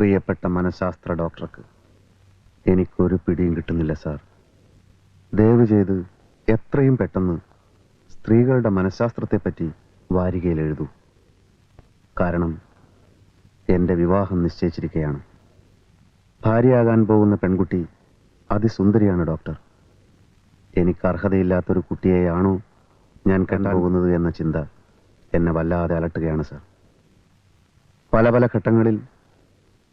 പ്രിയപ്പെട്ട മനഃശാസ്ത്ര ഡോക്ടർക്ക് എനിക്കൊരു പിടിയും കിട്ടുന്നില്ല സാർ. ദയവ് ചെയ്ത് എത്രയും പെട്ടെന്ന് സ്ത്രീകളുടെ മനഃശാസ്ത്രത്തെപ്പറ്റി വാരികയിൽ എഴുതൂ. കാരണം എന്റെ വിവാഹം നിശ്ചയിച്ചിരിക്കുകയാണ് ഭാര്യയാകാൻ പോകുന്ന പെൺകുട്ടി അതിസുന്ദരിയാണ് ഡോക്ടർ. എനിക്ക് അർഹതയില്ലാത്തൊരു കുട്ടിയെയാണോ ഞാൻ കണ്ടുപോകുന്നത് എന്ന ചിന്ത എന്നെ വല്ലാതെ അലട്ടുകയാണ് സാർ. പല പല ഘട്ടങ്ങളിൽ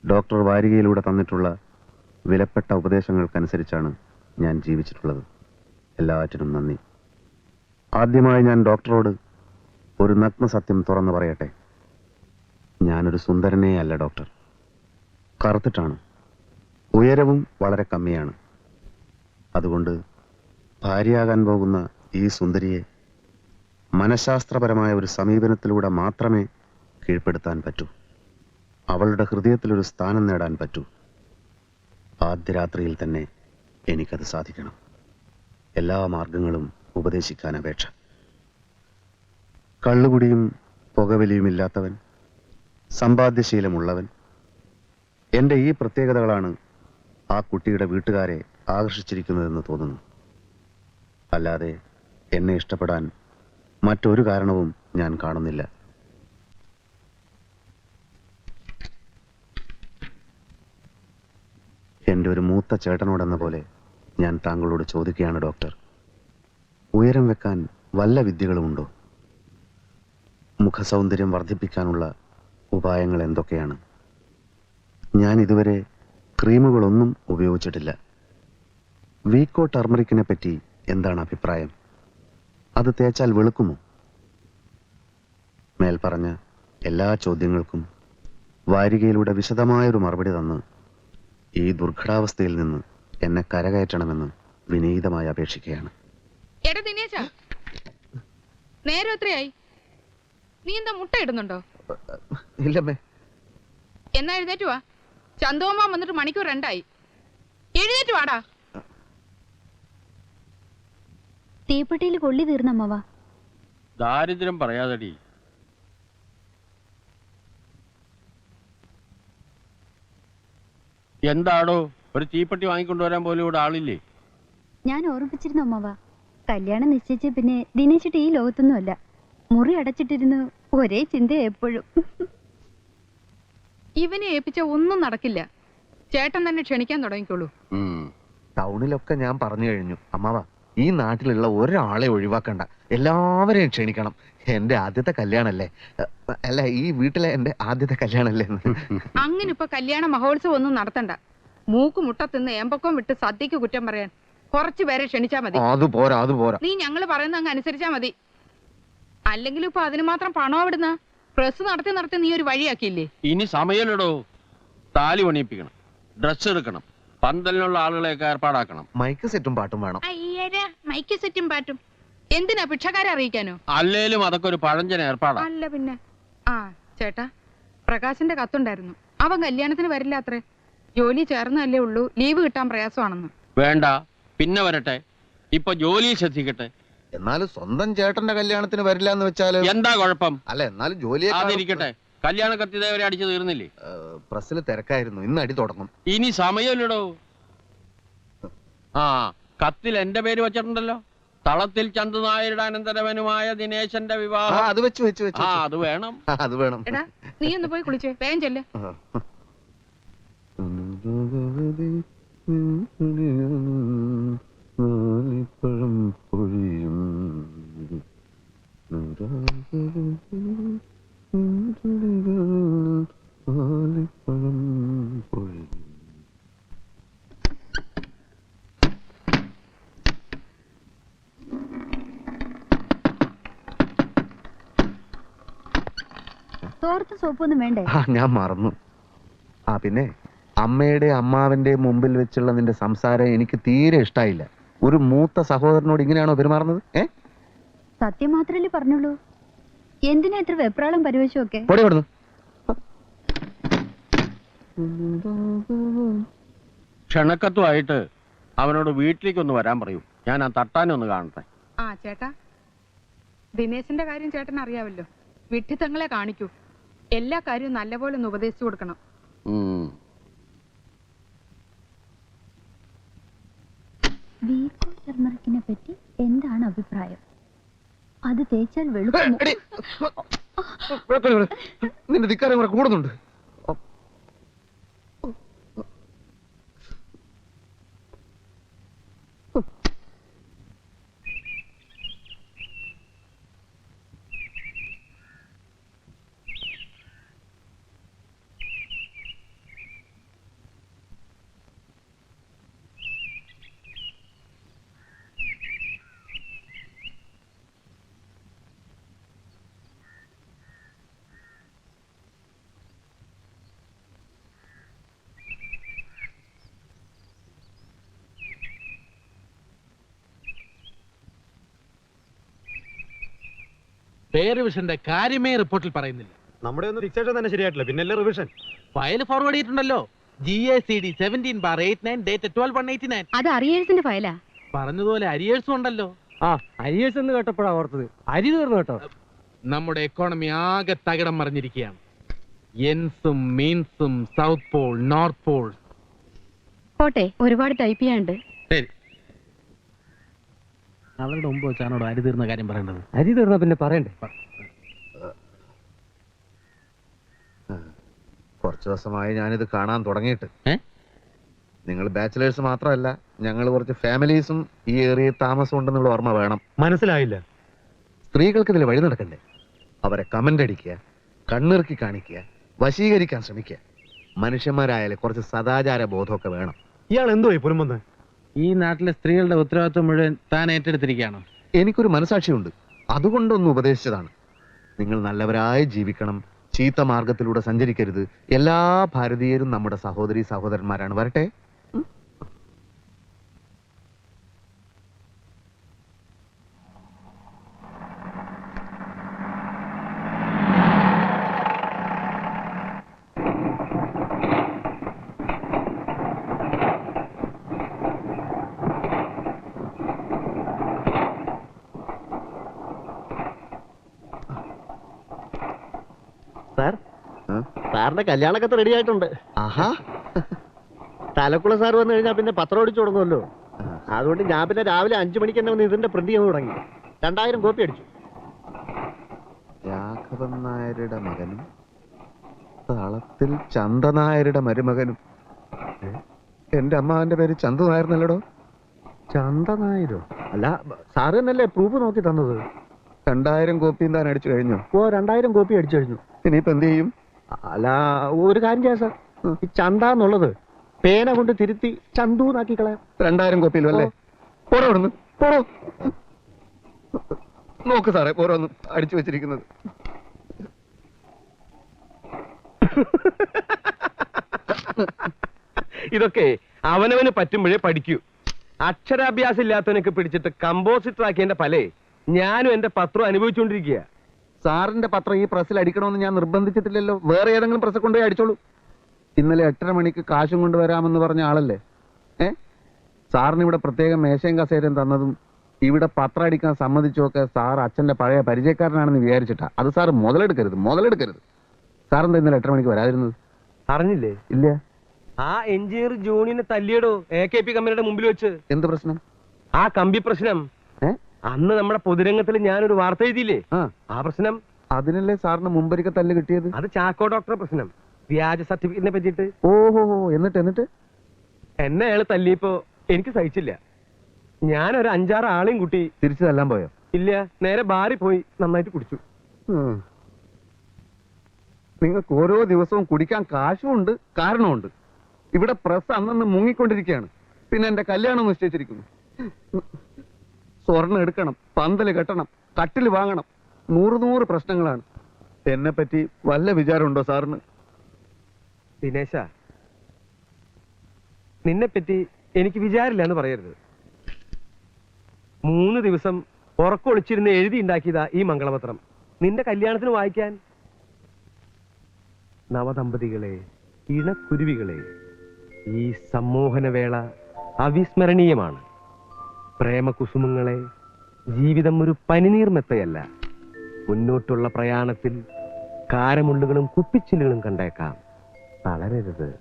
ഡോക്ടർ വാരികയിലൂടെ തന്നിട്ടുള്ള വിലപ്പെട്ട ഉപദേശങ്ങൾക്കനുസരിച്ചാണ് ഞാൻ ജീവിച്ചിട്ടുള്ളത്. എല്ലാറ്റിനും നന്ദി. ആദ്യമായി ഞാൻ ഡോക്ടറോട് ഒരു നഗ്ന സത്യം തുറന്നു പറയട്ടെ? ഞാനൊരു സുന്ദരനേ അല്ല ഡോക്ടർ. കറുത്തിട്ടാണ്. ഉയരവും വളരെ കമ്മിയാണ്. അതുകൊണ്ട് ഭാര്യയാകാൻ പോകുന്ന ഈ സുന്ദരിയെ മനഃശാസ്ത്രപരമായ ഒരു സമീപനത്തിലൂടെ മാത്രമേ കീഴ്പ്പെടുത്താൻ പറ്റൂ. അവളുടെ ഹൃദയത്തിലൊരു സ്ഥാനം നേടാൻ പറ്റൂ. ആദ്യ രാത്രിയിൽ തന്നെ എനിക്കത് സാധിക്കണം. എല്ലാ മാർഗങ്ങളും ഉപദേശിക്കാൻ അപേക്ഷ. കള്ളുകുടിയും പുകവലിയുമില്ലാത്തവൻ സമ്പാദ്യശീലമുള്ളവൻ എന്റെ ഈ പ്രത്യേകതകളാണ് ആ കുട്ടിയുടെ വീട്ടുകാരെ ആകർഷിച്ചിരിക്കുന്നതെന്ന് തോന്നുന്നു. അല്ലാതെ എന്നെ ഇഷ്ടപ്പെടാൻ മറ്റൊരു കാരണവും ഞാൻ കാണുന്നില്ല. എന്റെ ഒരു മൂത്ത ചേട്ടനോടെന്ന പോലെ ഞാൻ താങ്കളോട് ചോദിക്കുകയാണ് ഡോക്ടർ. ഉയരം വെക്കാൻ വല്ല വിദ്യകളുമുണ്ടോ? മുഖസൗന്ദര്യം വർദ്ധിപ്പിക്കാനുള്ള ഉപായങ്ങൾ എന്തൊക്കെയാണ്? ഞാൻ ഇതുവരെ ക്രീമുകളൊന്നും ഉപയോഗിച്ചിട്ടില്ല. വീക്കോ ടർമറിക്കിനെ പറ്റി എന്താണ് അഭിപ്രായം? അത് തേച്ചാൽ വെളുക്കുമോ? മേൽപ്പറഞ്ഞ എല്ലാ ചോദ്യങ്ങൾക്കും വാരികയിലൂടെ വിശദമായൊരു മറുപടി തന്ന് ഈ ദുർഘടാവസ്ഥയിൽ നിന്ന് എന്നെ കരകയറ്റണമെന്ന് വിനീതമായി അപേക്ഷിക്കുകയാണ്. എടാ ദിനേശാ നേരം എത്രയായി നീ എന്താ മുട്ട ഇടുന്നുണ്ടോ? ഇല്ലമ്മേ. എന്നാ എഴുന്നേറ്റ് വാ. വന്നിട്ട് മണിക്കൂർ രണ്ടായി. എഴുന്നേറ്റ് വാടാ. തീപ്പെട്ടിയിൽ കൊള്ളി തീർന്നമ്മവാ ദാരിദ്ര്യം പറയാതടി. എന്താടോ ഒരു തീപ്പെട്ടി വാങ്ങിക്കൊണ്ടുവരാൻ പോലും ഇവിടെ ആളില്ലേ? ഞാൻ ഓർമ്മിപ്പിച്ചിരുന്നു അമ്മവ. കല്യാണം നിശ്ചയിച്ച പിന്നെ ദിനേശിട്ട് ഈ ലോകത്തൊന്നുമല്ല. മുറി അടച്ചിട്ടിരുന്നു ഒരേ ചിന്ത എപ്പോഴും. ഇവനെ ഏൽപ്പിച്ച ഒന്നും നടക്കില്ല. ചേട്ടൻ തന്നെ ക്ഷണിക്കാൻ തുടങ്ങിക്കോളൂ. ടൗണിലൊക്കെ ഞാൻ പറഞ്ഞു കഴിഞ്ഞു. അമ്മാവ ഈ നാട്ടിലുള്ള ഒരാളെ ഒഴിവാക്കണ്ട. എല്ലാവരെയും ക്ഷണിക്കണം. എന്റെ ആദ്യത്തെ കല്യാണല്ലേ? അല്ല ഈ വീട്ടിലെ എന്റെ ആദ്യത്തെ കല്യാണല്ലേ? അങ്ങനെ ഇപ്പൊ കല്യാണ മഹോത്സവം ഒന്നും നടത്തണ്ട. മൂക്ക് മുട്ട തിന്ന് ഏമ്പക്കം വിട്ട് സദ്യക്ക് കുറ്റം പറയാൻ കുറച്ചു പേരെ ക്ഷണിച്ചാ മതി. അത് പോരാ അത് പോരാ. നീ ഞങ്ങൾ പറയുന്ന അങ്ങ് അനുസരിച്ചാ മതി. അല്ലെങ്കിൽ ഇപ്പൊ അതിന് മാത്രം പണം എവിടുന്ന പ്രസ് നടത്തി നടത്തി നീ ഒരു വഴിയാക്കിയില്ലേ? ഇനി സമയമില്ലടോ. താലി പണിയിപ്പിക്കണം. ഡ്രസ് എടുക്കണം. പന്തലിനുള്ള ആളുകളെയൊക്കെ ഏർപ്പാടാക്കണം. മൈക്ക് സെറ്റും പാട്ടും വേണം. മൈക്ക് സെറ്റും പാട്ടും. എന്തിനാ ഭിക്ഷക്കാരെ അറിയിക്കാനോ? അല്ലേലും അതൊക്കെ ഒരു പഴഞ്ചൻ ഏർപ്പാടാ. അല്ല പിന്നെ. ആ ചേട്ടാ പ്രകാശിന്റെ കത്തുണ്ടായിരുന്നു. അവൻ കല്യാണത്തിന് വരില്ല അത്രേ. ജോലി ചേർന്നല്ലേ ഉള്ളൂ. ലീവ് കിട്ടാൻ പ്രയാസമാണെന്ന്. വേണ്ട. പിന്നെ വരട്ടെ. ഇപ്പൊ ജോലി ശ്രദ്ധിക്കട്ടെ. എന്നാലും സ്വന്തം ചേട്ടന്റെ കല്യാണത്തിന് വരില്ല എന്ന് വെച്ചാൽ എന്താ കുഴപ്പം? അല്ല എന്നാലും ജോലി അതിരിക്കട്ടെ. കല്യാണ കത്തിദേവരെ അടിച്ചു തീർന്നില്ലേ? പ്രസ്സിൽ തിരക്കായിരുന്നു. ഇന്ന് അടി തുടങ്ങും. ഇനി സമയമില്ലടോ. ആ കത്തിൽ എന്റെ പേര് വെച്ചിട്ടുണ്ടല്ലോ. തളത്തിൽ ചന്ദ്രനായരുടെ നായരുടെ അനന്തരവനുമായ ദിനേശന്റെ ആ വിവാഹം അത് വെച്ച് വെച്ച് വെച്ച് ആ അത് വേണം. ആ, അത് വേണം. എടാ നീ ഒന്ന് പോയി കുളിച്ചേ. വേഗം ചെല്ലേ. പൊഴിയും ആലിപ്പഴം പൊഴിയും സോപ്പൊന്നും വേണ്ടേ? ആ ഞാൻ മറന്നു. ആ പിന്നെ അമ്മയുടെ അമ്മാവന്റെ മുമ്പിൽ വെച്ചുള്ള നിന്റെ സംസാരം എനിക്ക് തീരെ ഇഷ്ടായില്ല. ഒരു മൂത്ത സഹോദരനോട് ഇങ്ങനെയാണോ പെരുമാറുന്നത്? ഏ? സത്യം മാത്രല്ലേ പറഞ്ഞുള്ളൂ? എന്തിനാ ഇത്ര വെപ്രാളം പരിവശമൊക്കെ പൊടി കൊടുന്നു ക്ഷണക്കത്തുമായിട്ട് അവനോട് വീട്ടിലേക്ക് ഒന്ന് വരാൻ പറയൂ. ഞാൻ ആ തട്ടാനൊന്ന് കാണട്ടെ. ആ ചേട്ടാ. ദിനേശിന്റെ കാര്യം ചേട്ടൻ അറിയാവല്ലോ വിഡ്ഢിത്തങ്ങളെ കാണിക്കൂ. എല്ലാ കാര്യവും നല്ലപോലെ ഒന്ന് ഉപദേശിച്ചു കൊടുക്കണം. വീക്കോ ടെർമറിക്കിനെ പറ്റി എന്താണ് അഭിപ്രായം? അത് തേച്ചാൽ വെളുക്കുന്നു. നിന്റെ ധിക്കാരം കൂടുന്നുണ്ട്. പേര് കാര്യമേ റിപ്പോർട്ടിൽ പറയുന്നില്ല. നമ്മുടെ ഒന്നും ഫിക്സേഷൻ തന്നെ ശരിയായിട്ടില്ല. പിന്നല്ലേ റിവിഷൻ? ഫയൽ ഫോർവേഡ് ചെയ്തിട്ടുണ്ടല്ലോ. G A C D seventeen bar eight nine date twelve one eighty nine അത് അറിയേഴ്സിന്റെ ഫയലാ. പറഞ്ഞതുപോലെ അരിയേഴ്സും ഉണ്ടല്ലോ. ആ അരിയേഴ്സ് എന്ന് കേട്ടപ്പോഴാ ഓർത്തത്. അരി തീർന്നു കേട്ടോ. നമ്മുടെ എക്കോണമി ആകെ തകിടം മറിഞ്ഞിരിക്കുകയാണ്. എൻസും മീൻസും സൗത്ത് പോൾ നോർത്ത് പോൾ പോട്ടെ ഒരുപാട് ടൈപ്പ് ചെയ്യാണ്ട് അവരുടെ മുമ്പ് വെച്ചാണോ അരി തീർന്ന കാര്യം പറയേണ്ടത്. അരി തീർന്ന പിന്നെ പറയണ്ടേ? കുറച്ച് ദിവസമായി ഞാനിത് കാണാൻ തുടങ്ങിയിട്ട്. നിങ്ങൾ ബാച്ചിലേഴ്സ് മാത്രമല്ല ഞങ്ങൾ കുറച്ച് ഫാമിലീസും ഈ ഏറിയ താമസം ഉണ്ടെന്നുള്ള ഓർമ്മ വേണം. മനസ്സിലായില്ല. സ്ത്രീകൾക്ക് ഇതിൽ വഴി നടക്കണ്ടേ? അവരെ കമന്റ് അടിക്കുക കണ്ണിറുക്കി കാണിക്കുക വശീകരിക്കാൻ ശ്രമിക്കുക. മനുഷ്യന്മാരായാലും കുറച്ച് സദാചാര ബോധമൊക്കെ വേണം. ഇയാൾ എന്തോ പുലമ്പന്ന് ഈ നാട്ടിലെ സ്ത്രീകളുടെ ഉത്തരവാദിത്വം മുഴുവൻ താൻ ഏറ്റെടുത്തിരിക്കുകയാണോ? എനിക്കൊരു മനസാക്ഷിയുണ്ട്. അതുകൊണ്ടൊന്ന് ഉപദേശിച്ചതാണ്. നിങ്ങൾ നല്ലവരായി ജീവിക്കണം. ചീത്ത മാർഗത്തിലൂടെ സഞ്ചരിക്കരുത്. എല്ലാ ഭാരതീയരും നമ്മുടെ സഹോദരി സഹോദരന്മാരാണ്. വരട്ടെ. സാർ? സാറിന്റെ കല്യാണൊക്കെ റെഡി ആയിട്ടുണ്ട്. ആഹാ. തലക്കുള സാർ വന്നു കഴിഞ്ഞാൽ പിന്നെ പത്രം അടിച്ചു തുടങ്ങുമല്ലോ അതുകൊണ്ട് ഞാൻ പിന്നെ രാവിലെ അഞ്ചു മണിക്ക് തന്നെ വന്ന് ഇതിന്റെ പ്രിന്റ് ചെയ്യാൻ തുടങ്ങി. രണ്ടായിരം കോപ്പി അടിച്ചു. രാഘവൻ നായരുടെ മകനും തളത്തിൽ ചന്ദനായരുടെ മരുമകനും? എന്റെ അമ്മാവന്റെ പേര് ചന്തു നായർന്നല്ലടോ? ചന്ദനായിരോ? അല്ല സാറ് തന്നെയല്ലേ പ്രൂഫ് നോക്കി തന്നത്? രണ്ടായിരം കോപ്പിയും താൻ അടിച്ചു കഴിഞ്ഞു? ഓ രണ്ടായിരം കോപ്പി അടിച്ചു കഴിഞ്ഞു. ഇനിയിപ്പോ എന്ത് ചെയ്യും? അല്ല ഒരു കാര്യം ചെയ്യാം സാർ. ഈ ചന്ത എന്നുള്ളത് പേന കൊണ്ട് തിരുത്തി ചന്തു എന്നാക്കി കളയാം. രണ്ടായിരം കോപ്പിയിലും അല്ലേ? പോടോ ഇവിടുന്ന് പോടോ. നോക്ക് സാറേ ഓരോന്നും അടിച്ചു വെച്ചിരിക്കുന്നത്. ഇതൊക്കെ അവനവന് പറ്റുമ്പോഴേ പഠിക്കൂ. അക്ഷരാഭ്യാസം ഇല്ലാത്തവനൊക്കെ പിടിച്ചിട്ട് കമ്പോസിറ്റർ ആക്കിയതിന്റെ പലേ ഞാനും എന്റെ പത്രം അനുഭവിച്ചുകൊണ്ടിരിക്കുക സാറിന്റെ പത്രം ഈ പ്രസ്സിൽ അടിക്കണമെന്ന് ഞാൻ നിർബന്ധിച്ചിട്ടില്ലല്ലോ. വേറെ ഏതെങ്കിലും പ്രസ് കൊണ്ടുപോയി അടിച്ചോളൂ. ഇന്നലെ എട്ടര മണിക്ക് കാശും കൊണ്ടുവരാമെന്ന് പറഞ്ഞ ആളല്ലേ? ഏ? സാറിന് ഇവിടെ പ്രത്യേകം മേശയും കസേരയും തന്നതും ഇവിടെ പത്രം അടിക്കാൻ സമ്മതിച്ചൊക്കെ സാർ അച്ഛന്റെ പഴയ പരിചയക്കാരനാണെന്ന് വിചാരിച്ചിട്ടാ. അത് സാർ മുതലെടുക്കരുത് മുതലെടുക്കരുത്. സാറെന്താ ഇന്നലെ എട്ടര മണിക്ക് വരാതിരുന്നത്? അറിഞ്ഞില്ലേ? ഇല്ല. ആ എഞ്ചിനീയർ ജോണിനെ തല്ലിയടോ. എ കെ പി കമ്പനിയുടെ മുമ്പിൽ വെച്ച്. എന്ത് പ്രശ്നം? ആ കമ്പി പ്രശ്നം. ഏ? അന്ന് നമ്മുടെ പൊതുരംഗത്തിൽ ഞാനൊരു വാർത്ത എഴുതിയില്ലേ? ആ. ആ പ്രശ്നം? അതിനല്ലേ സാറിന് മുമ്പരിക്ക തല്ല് കിട്ടിയത്? അത് ചാക്കോ ഡോക്ടറെ പ്രശ്നം. വ്യാജ സർട്ടിഫിക്കറ്റിനെ പറ്റിട്ട് ഓഹോ എന്നിട്ട് എന്നിട്ട്? എന്നെ അയാൾ തല്ലിയപ്പോ എനിക്ക് സഹിച്ചില്ല. ഞാൻ ഒരു അഞ്ചാറ് ആളെയും കൂട്ടി തിരിച്ചു തല്ലാൻ പോയോ? ഇല്ല നേരെ ബാറി പോയി നന്നായിട്ട് കുടിച്ചു. ഉം. നിങ്ങൾക്ക് ഓരോ ദിവസവും കുടിക്കാൻ കാശുമുണ്ട് കാരണമുണ്ട്. ഇവിടെ പ്രസ് അന്നന്ന് മുങ്ങിക്കൊണ്ടിരിക്കുകയാണ്. പിന്നെ എന്റെ കല്യാണം നിശ്ചയിച്ചിരിക്കുന്നു. സ്വർണം എടുക്കണം പന്തൽ കെട്ടണം കട്ടിൽ വാങ്ങണം. നൂറ് നൂറ് പ്രശ്നങ്ങളാണ്. എന്നെ പറ്റി വല്ല വിചാരമുണ്ടോ സാറിന്? ദിനേശ നിന്നെ പറ്റി എനിക്ക് വിചാരില്ല എന്ന് പറയരുത്. മൂന്ന് ദിവസം ഉറക്കൊളിച്ചിരുന്ന് എഴുതി ഉണ്ടാക്കിയതാ ഈ മംഗളപത്രം. നിന്റെ കല്യാണത്തിന് വായിക്കാൻ. നവദമ്പതികളെ ഇണക്കുരുവികളെ ഈ സമ്മോഹനവേള അവിസ്മരണീയമാണ്. പ്രേമകുസുമങ്ങളെ ജീവിതം ഒരു പനിനീർമെത്തയല്ല. മുന്നോട്ടുള്ള പ്രയാണത്തിൽ കാരമുള്ളുകളും കുപ്പിച്ചില്ലുകളും കണ്ടേക്കാം. തളരരുത്.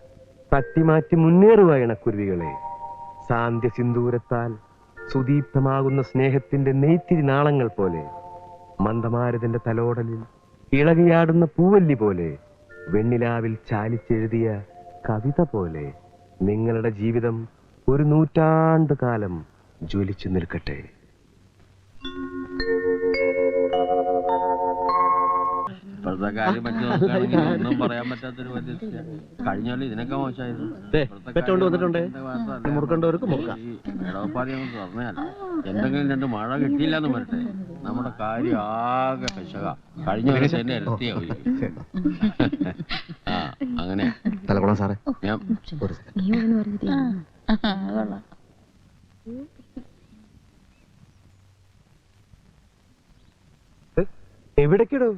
തട്ടിമാറ്റി മുന്നേറുക ഇണക്കുരുവികളെ. സാന്ധ്യ സിന്ദൂരത്താൽ സുദീപ്തമാകുന്ന സ്നേഹത്തിന്റെ നെയ്ത്തിരി നാളങ്ങൾ പോലെ മന്ദമാരുതന്റെ തലോടലിൽ ഇളകിയാടുന്ന പൂവല്ലി പോലെ വെണ്ണിലാവിൽ ചാലിച്ചെഴുതിയ കവിത പോലെ നിങ്ങളുടെ ജീവിതം ഒരു നൂറ്റാണ്ട് കാലം ജ്വലിച്ചു നിൽക്കട്ടെ ഇപ്പോഴത്തെ കാര്യം വെച്ച് നോക്കുകയാണെങ്കിൽ ഒന്നും പറയാൻ പറ്റാത്തൊരു പരിസ്ഥിതി കൊല്ലം ഇതിനൊക്കെ മോശമായിരുന്നു. പെറ്റോണ്ട് വന്നിട്ടുണ്ടേ. മുറുക്കണ്ടവർക്ക് മുറുക്കാം. തുറന്നതല്ല. എന്തെങ്കിലും രണ്ട് മഴ കിട്ടിയില്ലെന്ന് വരട്ടെ. നമ്മുടെ കാര്യം ആകെ കശക. കഴിഞ്ഞ കൊല്ലം തന്നെ ഇരട്ടിയാവും ആ അങ്ങനെ. തലക്കുളം സാറേ. ഞാൻ ഒരു. എവിടേക്കിടോ?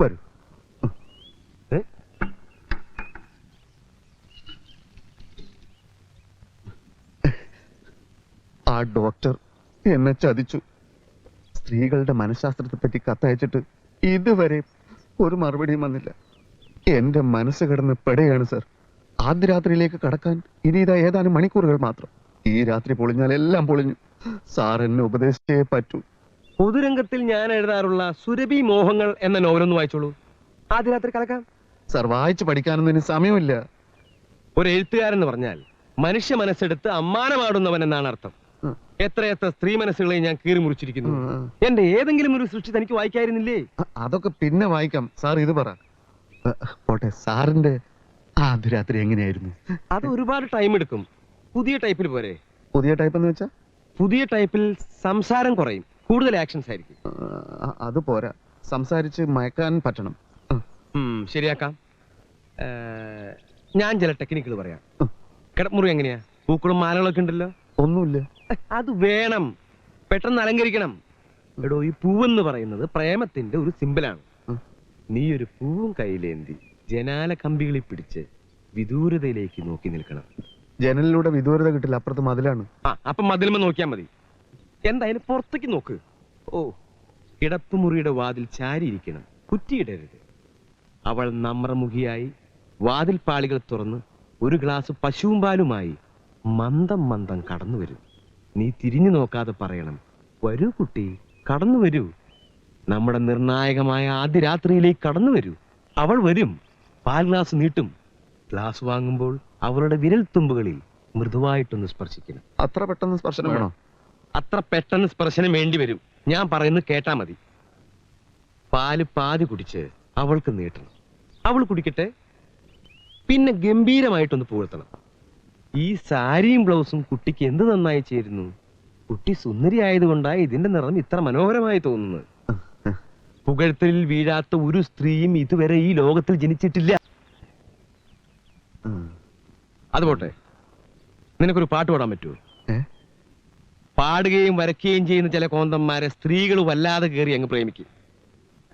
വരൂ. ആ ഡോക്ടർ എന്നെ ചതിച്ചു. സ്ത്രീകളുടെ മനഃശാസ്ത്രത്തെ പറ്റി കത്തയച്ചിട്ട് ഇതുവരെ ഒരു മറുപടിയും വന്നില്ല. എന്റെ മനസ്സ് കിടന്ന് പെടുകയാണ് സർ. ആദ്യ രാത്രിയിലേക്ക് കടക്കാൻ ഇനി ഇതാ ഏതാനും മണിക്കൂറുകൾ മാത്രം. ഈ രാത്രി പൊളിഞ്ഞാൽ എല്ലാം പൊളിഞ്ഞു. സാർ എന്നെ ഉപദേശിച്ചേ പറ്റൂ. പൊതുരംഗത്തിൽ ഞാൻ എഴുതാറുള്ള സുരഭി മോഹങ്ങൾ എന്ന നോവലൊന്ന് വായിച്ചോളൂ. ആദ്യ രാത്രി കലക്കാം. സർ വായിച്ചു പഠിക്കാനൊന്നും ഇനി സമയമില്ല. ഒരു എഴുത്തുകാരൻ എന്ന് പറഞ്ഞാൽ മനുഷ്യ മനസ്സെടുത്ത് അമ്മാനമാടുന്നവൻ എന്നാണ് അർത്ഥം. എത്രയെത്ര സ്ത്രീ മനസ്സുകളെ ഞാൻ കീറി മുറിച്ചിരിക്കുന്നു. എന്റെ ഏതെങ്കിലും ഒരു സൃഷ്ടി തനിക്ക് വായിക്കായിരുന്നില്ലേ? അതൊക്കെ പിന്നെ വായിക്കാം. സാർ ഇത് പറ. പോട്ടെ സാറിന്റെ ആദ്യ രാത്രി എങ്ങനെയായിരുന്നു? അത് ഒരുപാട് ടൈം എടുക്കും. പുതിയ ടൈപ്പിൽ പോരെ. പുതിയ ടൈപ്പ് എന്ന് വെച്ചാ? പുതിയ ടൈപ്പിൽ സംസാരം കുറയും. കൂടുതൽ ആക്ഷൻസ് ആയിരിക്കും. അത് പോരാ. സംസാരിച്ച് മയക്കാൻ പറ്റണം. ശരിയാക്കാം. ഞാൻ ചില ടെക്നിക്കുകൾ പറയാം. കിടമുറി എങ്ങനെയാ? പൂക്കളും മാലകളൊക്കെ ഉണ്ടല്ലോ? ഒന്നുമില്ല. അത് വേണം. പെട്ടെന്ന് അലങ്കരിക്കണം. എടോ ഈ പൂവെന്ന് പറയുന്നത് പ്രേമത്തിന്റെ ഒരു സിമ്പിളാണ് നീ ഒരു പൂവും കയ്യിലേന്തി ജനാല കമ്പികളിൽ പിടിച്ച് വിദൂരതയിലേക്ക് നോക്കി നിൽക്കണം. ജനലിലൂടെ വിദൂരത കിട്ടില്ല അപ്പുറത്ത് മതിലാണ്. ആ അപ്പൊ മതിലുമ്പോ നോക്കിയാ മതി. എന്തായാലും പുറത്തേക്ക് നോക്ക്. ഓ കിടപ്പുമുറിയുടെ വാതിൽ ചാരിയിരിക്കണം. കുറ്റിയിടരുത്. അവൾ നമ്രമുഖിയായി വാതിൽ പാളികൾ തുറന്ന് ഒരു ഗ്ലാസ് പശുവും പാലുമായി മന്ദം മന്ദം കടന്നു വരും. നീ തിരിഞ്ഞു നോക്കാതെ പറയണം വരൂ കുട്ടി കടന്നു വരൂ. നമ്മുടെ നിർണായകമായ ആദ്യ രാത്രിയിലേക്ക് കടന്നു വരൂ. അവൾ വരും. പാൽ ഗ്ലാസ് നീട്ടും. ഗ്ലാസ് വാങ്ങുമ്പോൾ അവളുടെ വിരൽ തുമ്പുകളിൽ മൃദുവായിട്ടൊന്ന് സ്പർശിക്കണം. അത്ര പെട്ടെന്ന് സ്പർശനം വേണോ? അത്ര പെട്ടെന്ന് സ്പർശനം വേണ്ടി വരും. ഞാൻ പറയുന്നത് കേട്ടാ മതി. പാൽ പാതി കുടിച്ച് അവൾക്ക് നീട്ടണം. അവൾ കുടിക്കട്ടെ. പിന്നെ ഗംഭീരമായിട്ടൊന്ന് പുകഴ്ത്തണം. ഈ സാരിയും ബ്ലൗസും കുട്ടിക്ക് എന്ത് നന്നായി ചേരുന്നു? കുട്ടി സുന്ദരി ആയതുകൊണ്ടാണ് ഇതിന്റെ നിറം ഇത്ര മനോഹരമായി തോന്നുന്നത്. പുകഴ്ത്തലിൽ വീഴാത്ത ഒരു സ്ത്രീയും ഇതുവരെ ഈ ലോകത്തിൽ ജനിച്ചിട്ടില്ല. അതുപോട്ടെ പോട്ടെ. നിനക്കൊരു പാട്ട് പാടാൻ പറ്റുമോ? പാടുകയും വരയ്ക്കുകയും ചെയ്യുന്ന ചില കോന്തന്മാരെ സ്ത്രീകൾ വല്ലാതെ കയറി അങ്ങ് പ്രേമിക്കും.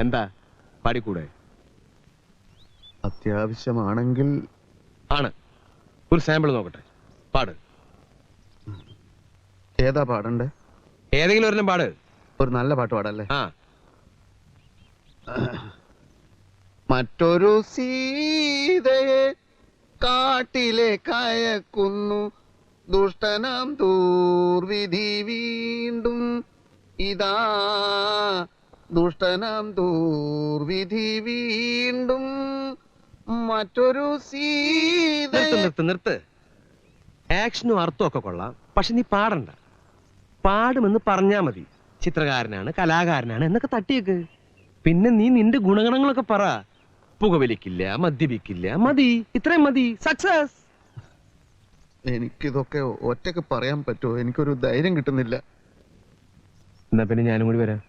എന്താ? പാടിക്കൂടെ? അത്യാവശ്യമാണെങ്കിൽ ആണ്. ഒരു സാമ്പിൾ നോക്കട്ടെ. പാട്. ഏതാ പാടണ്ട്? ഏതെങ്കിലും ഒരെണ്ണം പാട്. ഒരു നല്ല പാട്ട് പാടല്ലേ? ആ. മറ്റൊരു സീതയെ കാട്ടിലെ കയക്കുന്നു. ദുഷ്ടനാം ദൂർവിധി വീണ്ടും ഇതാ. ദുഷ്ടനാം ദൂർവിധി വീണ്ടും മറ്റൊരു സീത. നിർത്ത് നിർത്ത് ആക്ഷനും അർത്ഥവും ഒക്കെ കൊള്ളാം. പക്ഷെ നീ പാടണ്ട. പാടുമെന്ന് പറഞ്ഞാ മതി. ചിത്രകാരനാണ് കലാകാരനാണ് എന്നൊക്കെ തട്ടിയേക്ക്. പിന്നെ നീ നിന്റെ ഗുണഗണങ്ങളൊക്കെ പറ. പുകവലിക്കില്ല മദ്യപിക്കില്ല മതി. ഇത്രയും മതി. സക്സസ് എനിക്കിതൊക്കെ ഒറ്റയ്ക്ക് പറയാൻ പറ്റുമോ? എനിക്കൊരു ധൈര്യം കിട്ടുന്നില്ല. എന്നാ പിന്നെ ഞാനും കൂടി വരാം.